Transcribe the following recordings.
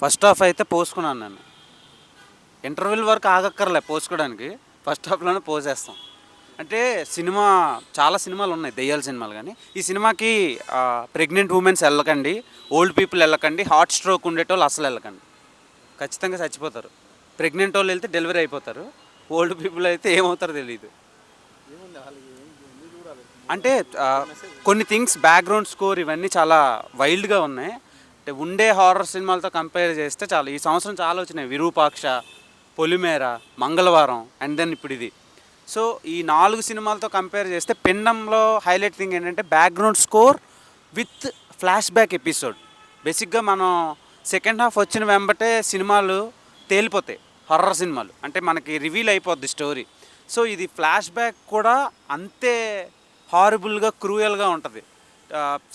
First half అయితే పోసుకున్నాను నేను. Interval వరకు ఆగక్కర్లే పోసుకోవడానికి. ఫస్ట్ హాఫ్లోనే పోసేస్తాం. అంటే సినిమా చాలా సినిమాలు ఉన్నాయి దెయ్యాల సినిమాలు కానీ. ఈ సినిమాకి ప్రెగ్నెంట్ ఉమెన్స్ వెళ్ళకండి ఓల్డ్ పీపుల్ వెళ్ళకండి హార్ట్ స్ట్రోక్ ఉండేటోళ్ళు అసలు వెళ్ళకండి. ఖచ్చితంగా చచ్చిపోతారు. ప్రెగ్నెంట్ వాళ్ళు వెళ్తే డెలివరీ అయిపోతారు. ఓల్డ్ పీపుల్ అయితే ఏమవుతారో తెలియదు అంటే కొన్ని థింగ్స్ బ్యాక్గ్రౌండ్ స్కోర్ ఇవన్నీ చాలా వైల్డ్గా ఉన్నాయి. అంటే ఉండే హారర్ సినిమాలతో కంపేర్ చేస్తే చాలా. ఈ సంవత్సరం చాలా వచ్చినాయి. విరూపాక్ష పొలిమేర మంగళవారం అండ్ దెన్ ఇప్పుడు ఇది. సో ఈ నాలుగు సినిమాలతో కంపేర్ చేస్తే పిండంలో హైలైట్ థింగ్ ఏంటంటే background score with flash back episode బేసిక్గా మనం సెకండ్ హాఫ్ వచ్చిన వెంబటే సినిమాలు తేలిపోతాయి. హర్రర్ సినిమాలు. అంటే మనకి రివీల్ అయిపోద్ది స్టోరీ సో ఇది ఫ్లాష్ బ్యాక్ కూడా అంతే హారబుల్గా క్రూయల్గా ఉంటుంది.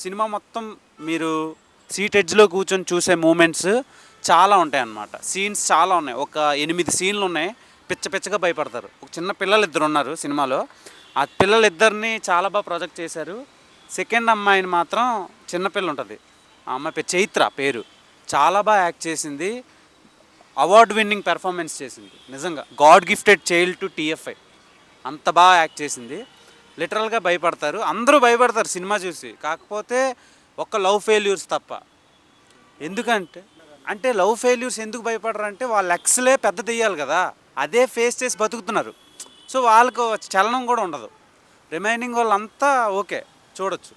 సినిమా మొత్తం మీరు సీట్ ఎడ్జ్లో కూర్చొని చూసే మూమెంట్స్ చాలా ఉంటాయి అన్నమాట సీన్స్ చాలా ఉన్నాయి. ఒక ఎనిమిది సీన్లు ఉన్నాయి. పిచ్చ పిచ్చగా భయపడతారు. ఒక చిన్న పిల్లలు ఇద్దరు ఉన్నారు సినిమాలో. ఆ పిల్లలు ఇద్దరిని చాలా బాగా ప్రొజెక్ట్ చేశారు. సెకండ్ అమ్మాయిని మాత్రం చిన్నపిల్ల ఉంటుంది. ఆ అమ్మాయి పేరు చైత్ర పేరు. చాలా బాగా యాక్ట్ చేసింది. అవార్డ్ విన్నింగ్ పెర్ఫార్మెన్స్ చేసింది. నిజంగా. God gifted child to TFI అంత బాగా యాక్ట్ చేసింది. లిటరల్గా భయపడతారు. అందరూ భయపడతారు సినిమా చూసి. కాకపోతే ఒక్క లవ్ ఫెయిల్యూర్స్ తప్ప. ఎందుకంటే అంటే లవ్ ఫెయిల్యూర్స్ ఎందుకు భయపడరు అంటే వాళ్ళ ఎక్స్లే పెద్ద తెయ్యాలి కదా. అదే ఫేస్ చేసి బతుకుతున్నారు. సో వాళ్ళకు చలనం కూడా ఉండదు. రిమైనింగ్ వాళ్ళంతా ఓకే చూడొచ్చు.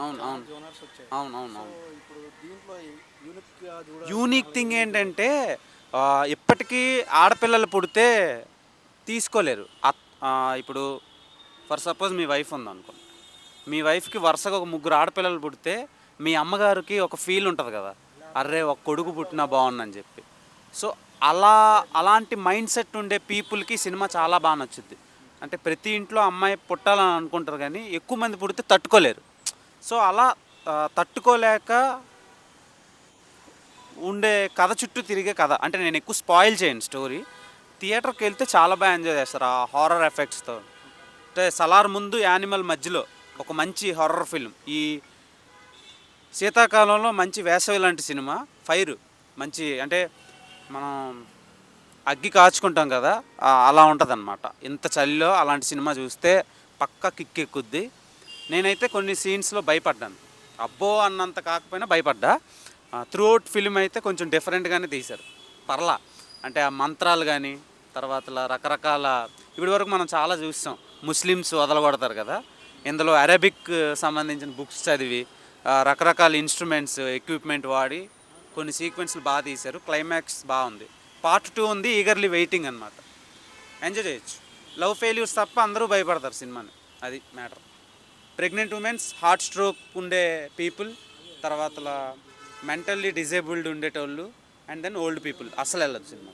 అవును అవును. అవును అవును. అవును యూనిక్ థింగ్ ఏంటంటే ఇప్పటికీ ఆడపిల్లలు పుడితే తీసుకోలేరు. ఇప్పుడు ఫర్ సపోజ్ మీ వైఫ్ ఉందనుకో. మీ వైఫ్కి వరుసగా ఒక ముగ్గురు ఆడపిల్లలు పుడితే మీ అమ్మగారికి ఒక ఫీల్ ఉంటుంది కదా. అర్రే ఒక కొడుకు పుట్టినా బాగుందని చెప్పి. సో అలా అలాంటి మైండ్ సెట్ ఉండే పీపుల్కి సినిమా చాలా బాగా నచ్చుద్ది. అంటే ప్రతి ఇంట్లో అమ్మాయి పుట్టాలని అనుకుంటారు కానీ ఎక్కువ మంది పుడితే తట్టుకోలేరు. సో అలా తట్టుకోలేక ఉండే కథ చుట్టూ తిరిగే కథ. అంటే నేను ఎక్కువ స్పాయిల్ చేయను స్టోరీ. థియేటర్కి వెళ్తే చాలా బాగా ఎంజాయ్ చేస్తారు ఆ హారర్ ఎఫెక్ట్స్తో. అంటే సలార్ ముందు యానిమల్ మధ్యలో ఒక మంచి హర్రర్ ఫిల్మ్ ఈ శీతాకాలంలో మంచి వేసవి లాంటి సినిమా ఫైర్. మంచి అంటే మనం అగ్గి కాచుకుంటాం కదా అలా ఉంటుంది అనమాట ఇంత చలిలో అలాంటి సినిమా చూస్తే పక్క కిక్ ఎక్కుద్ది. నేనైతే కొన్ని సీన్స్లో భయపడ్డాను. అబ్బో అన్నంత కాకపోయినా భయపడ్డా. త్రూఅవుట్ ఫిల్మ్ అయితే కొంచెం డిఫరెంట్గానే తీశారు. పర్లా. అంటే ఆ మంత్రాలు కానీ తర్వాత రకరకాల ఇప్పటి వరకు మనం చాలా చూస్తాం. ముస్లిమ్స్ వదలగొడతారు కదా. ఇందులో అరబిక్ సంబంధించిన బుక్స్ చదివి రకరకాల ఇన్స్ట్రుమెంట్స్ ఎక్విప్మెంట్ వాడి కొన్ని సీక్వెన్స్లు బాగా తీశారు. క్లైమాక్స్ బాగుంది. పార్ట్ టూ ఉంది ఈగర్లీ వెయిటింగ్ అనమాట ఎంజాయ్ చేయొచ్చు. లవ్ ఫెయిల్యూర్స్ తప్ప అందరూ భయపడతారు సినిమాని. అది matter. Pregnant womens heart stroke ఉండే పీపుల్ తర్వాత మెంటల్లీ డిజేబుల్డ్ ఉండేటోళ్ళు అండ్ దెన్ ఓల్డ్ పీపుల్. అసలు వెళ్ళదు సినిమా.